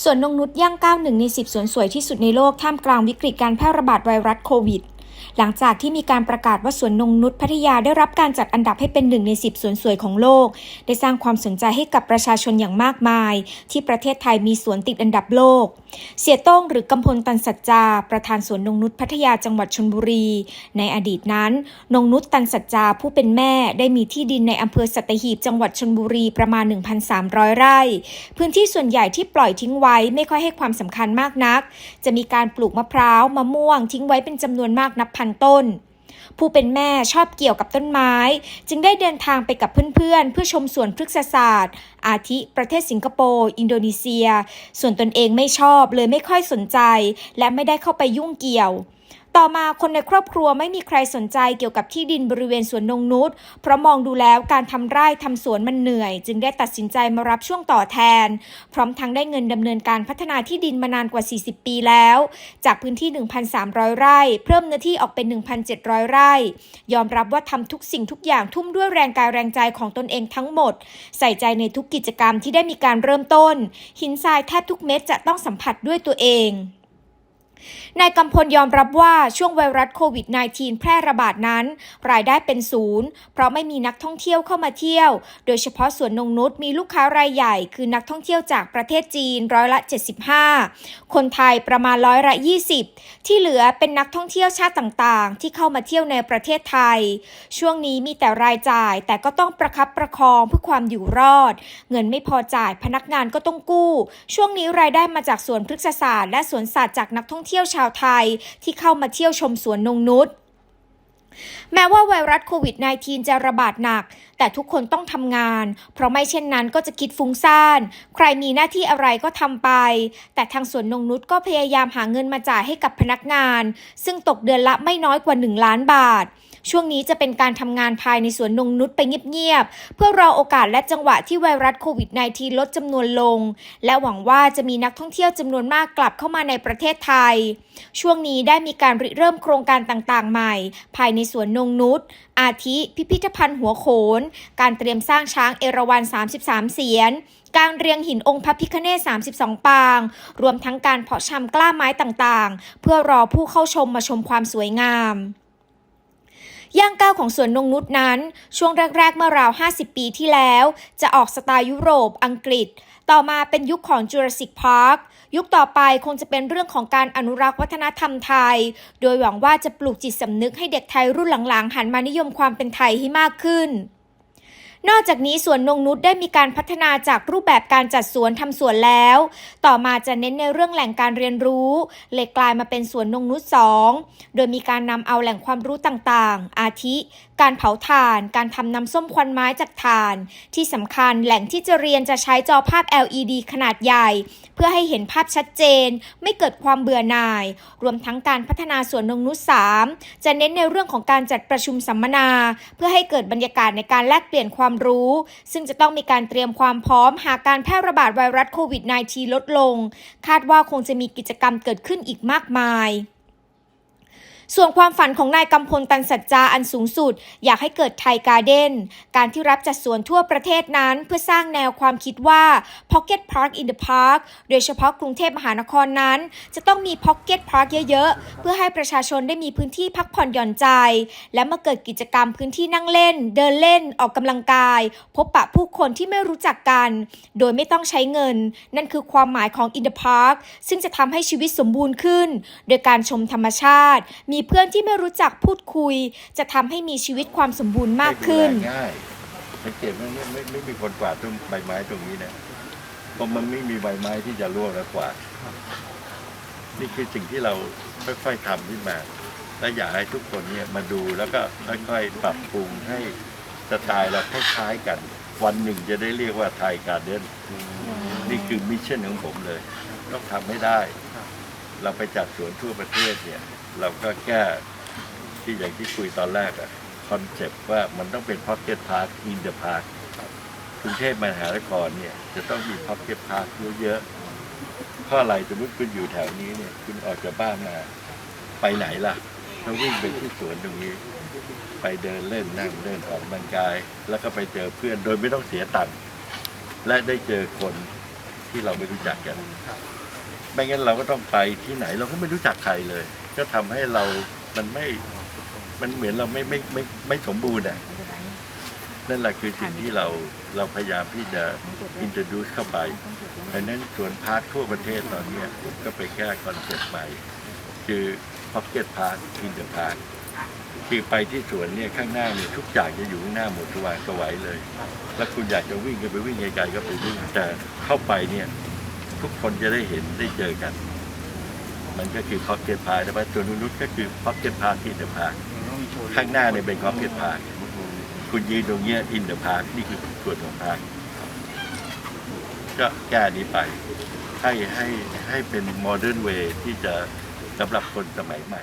สวนนงนุษย่างก้าวหนึ่งใน 10 สวนสวยที่สุดในโลกท่ามกลางวิกฤตการแพร่ระบาดไวรัสโควิด หลังจากที่มีการประกาศว่าสวนนงนุชพัทยาได้รับการจัดอันดับให้เป็นหนึ่งใน 10 สวนสวยของโลก ได้สร้างความสนใจให้กับประชาชนอย่างมากมาย ที่ประเทศไทยมีสวนติดอันดับโลก เสียโต้งหรือกำพลตันสัจจา ประธานสวนนงนุชพัทยาจังหวัดชลบุรี ในอดีตนั้น นงนุชตันสัจจาผู้เป็นแม่ได้มีที่ดินในอำเภอสัตหีบจังหวัดชลบุรีประมาณ 1,300 ไร่ พื้นที่ส่วนใหญ่ที่ปล่อยทิ้งไว้ไม่ค่อยให้ความสำคัญมากนัก จะมีการปลูกมะพร้าวมะม่วงทิ้งไว้เป็นจำนวนมากนับพันต้น ผู้เป็นแม่ชอบเกี่ยวกับต้นไม้ จึงได้เดินทางไปกับเพื่อนๆ เพื่อชมสวนพฤกษศาสตร์ อาทิประเทศสิงคโปร์ อินโดนีเซีย ส่วนตนเองไม่ชอบเลยไม่ค่อยสนใจ และไม่ได้เข้าไปยุ่งเกี่ยว ต่อมาคนในครอบครัวไม่มีใครสนใจเกี่ยวกับที่ดินบริเวณสวนนงนุชเพราะมองดูแล้วการทำไร่ทำสวนมันเหนื่อย จึงได้ตัดสินใจมารับช่วงต่อแทน พร้อมทั้งได้เงินดำเนินการพัฒนาที่ดินมานานกว่า 40 ปีแล้ว จากพื้นที่ 1,300 ไร่ เพิ่มเนื้อที่ออกเป็น 1,700 ไร่ ยอมรับว่าทำทุกสิ่งทุกอย่างทุ่มด้วยแรงกายแรงใจของตนเองทั้งหมด ใส่ใจในทุกกิจกรรมที่ได้มีการเริ่มต้น หินทรายแทบทุกเม็ดจะต้องสัมผัสด้วยตัวเอง นายกำพลยอมรับว่าช่วงไวรัสโควิด -19 แพร่ระบาดนั้น รายได้เป็นศูนย์ เพราะไม่มีนักท่องเที่ยวเข้ามาเที่ยว โดยเฉพาะสวนนงนุชมีลูกค้ารายใหญ่ คือนักท่องเที่ยวจากประเทศจีนร้อยละ 75 คนไทยประมาณร้อยละ 20 ที่เหลือเป็นนักท่องเที่ยวชาติต่างๆ ที่เข้ามาเที่ยวในประเทศไทย ช่วงนี้มีแต่รายจ่าย แต่ก็ต้องประคับประคองเพื่อความอยู่รอด เงินไม่พอจ่ายพนักงานก็ต้องกู้ ช่วงนี้รายได้มาจากสวนพฤกษศาสตร์และสวนสัตว์จากนักท่องเที่ยวที่ยวชาวไทยที่เข้ามาเที่ยวชมสวนนงนุชแม้ว่าไวรัสโควิด -19 จะระบาดหนัก แต่ทุกคนต้องทำงาน เพราะไม่เช่นนั้นก็จะคิดฟุ้งซ่าน ใครมีหน้าที่อะไรก็ทำไป แต่ทางสวนนงนุชก็พยายามหาเงินมาจ่ายให้กับพนักงาน ซึ่งตกเดือนละไม่น้อยกว่า 1 ล้านบาท ช่วงนี้จะเป็นการทำงานภายในสวนนงนุชไปเงียบๆ เพื่อรอโอกาสและจังหวะที่ไวรัสโควิด -19 ลดจำนวนลง และหวังว่าจะมีนักท่องเที่ยวจำนวนมากกลับเข้ามาในประเทศไทย ช่วงนี้ได้มีการริเริ่มโครงการต่างๆ ใหม่ ภายในสวนนงนุชอาทิพิพิธภัณฑ์หัวโขน การเตรียมสร้างช้างเอราวัณ 33 เสียนการเรียงหินองค์พระพิฆเนศ32 ปาง รวมทั้งการเพาะชำกล้าไม้ต่างๆ เพื่อรอผู้เข้าชมมาชมความสวยงาม ย่างก้าวของสวนนงนุษนั้น ช่วงแรก ๆ เมื่อราว 50 ปีที่แล้ว จะออกสไตล์ยุโรป อังกฤษ ต่อมาเป็นยุคของจูราสสิกพาร์ค ยุคต่อไปคงจะเป็นเรื่องของการอนุรักษ์วัฒนธรรมไทย โดยหวังว่าจะปลูกจิตสำนึกให้เด็กไทยรุ่นหลังๆ หันมานิยมความเป็นไทยให้มากขึ้น นอกจากนี้สวนนงนุชได้มีการพัฒนาจากรูปแบบการจัดสวนทำสวนแล้ว ต่อมาจะเน้นในเรื่องแหล่งการเรียนรู้ เลยกลายมาเป็นสวนนงนุชสองโดยมีการนำเอาแหล่งความรู้ต่างๆ อาทิ การเผาถ่าน การทำน้ำส้มควันไม้จากถ่าน ที่สำคัญแหล่งที่จะเรียนจะใช้จอภาพ LED ขนาดใหญ่ เพื่อให้เห็นภาพชัดเจน ไม่เกิดความเบื่อหน่าย รวมทั้งการพัฒนาสวนนงนุช3จะเน้นในเรื่องของการจัดประชุมสัมมนา เพื่อให้เกิดบรรยากาศในการแลกเปลี่ยนความรู้ ซึ่งจะต้องมีการเตรียมความพร้อม หากการแพร่ระบาดไวรัสโควิด -19 ลดลง คาดว่าคงจะมีกิจกรรมเกิดขึ้นอีกมากมาย ส่วนความฝันของนายกำพลตันสัจจาอันสูงสุด อยากให้เกิดไทยการ์เด้น การที่รับจัดสวนทั่วประเทศนั้นเพื่อสร้างแนวความคิดว่า Pocket Park in the Park โดยเฉพาะกรุงเทพมหานครนั้น จะต้องมี Pocket Park เยอะๆ เพื่อให้ประชาชนได้มีพื้นที่พักผ่อนหย่อนใจ และมื่อเกิดกิจกรรมพื้นที่นั่งเล่น เดินเล่นออกกำลังกาย พบปะผู้คนที่ไม่รู้จักกัน โดยไม่ต้องใช้เงิน นั่นคือความหมายของ In the Park ซึ่งจะทำให้ชีวิตสมบูรณ์ขึ้น โดยการชมธรรมชาติมีเพื่อนที่ไม่รู้จักพูดคุย จะทำให้มีชีวิตความสมบูรณ์มากขึ้น ให้ดูแลง่ายสังเกตไหมไม่ไม่ไม่มีคนกวาดต้นใบไม้ตรงนี้นะเพราะมันไม่มีใบไม้ที่จะร่วงแล้วกวาดนี่คือสิ่งที่เราค่อยๆทำขึ้นมาและอยากให้ทุกคนเนี่ยมาดูแล้วก็ค่อยๆปรับปรุงให้สไตล์เราคล้ายๆกัน วันหนึ่งจะได้เรียกว่าไทยการ์เด้นนี่คือมิชชั่นของผมเลย ต้องทำให้ได้ เราไปจัดสวนทั่วประเทศเนี่ย เราก็แก้ที่อย่างที่คุยตอนแรกอะคอนเซปต์ว่ามันต้องเป็นพ็อกเก็ตพาร์คอินเดอะพาร์คกรุงเทพมหานครเนี่ยจะต้องมีพ็อกเก็ตพาร์คเยอะๆเพราะอะไรสมมติคุณอยู่แถวนี้เนี่ยคุณออกจากบ้านมาไปไหนล่ะต้องวิ่งไปที่สวนตรงนี้ ไปเดินเล่นนั่งเดินออกกำลังกาย แล้วก็ไปเจอเพื่อนโดยไม่ต้องเสียตังค์และได้เจอคนที่เราไม่รู้จักกัน ไม่งั้นเราก็ต้องไปที่ไหนเราก็ไม่รู้จักใครเลย ก็ทำให้เรามันไม่มันเหมือนเราไม่ไม่ไม่ไม่สมบูรณ์อะนั่นแหละคือสิ่งที่เราเราพยายามที่จะ introduce เข้าไปเพราะฉะนั้นสวนพาร์คทั่วประเทศตอนเนี้ยผมก็ไปแก้คอนเซ็ปต์ใหม่ คือ Pocket Park in the Park คือไปที่สวนเนี่ยข้างหน้าเนี่ยทุกอย่างจะอยู่ข้างหน้าหมดสว่างสวัยเลย แล้วคุณอยากจะวิ่งก็ไปวิ่งไกลๆก็ไปวิ่งแต่เข้าไปเนี่ย ทุกคนจะได้เห็นได้เจอกัน มันก็คือ Pocket Park แต่ว่าตัวนุชก็คือ Pocket Park in the Park ข้างหน้าเนี่ยเป็น Pocket Park คุณยืนตรงเนี้ย in the park นี่คือส่วนของพาร์คก็แก้นี้ไป ให้ให้ให้เป็นโมเดิร์นเวย์ที่จะสำหรับคนสมัยใหม่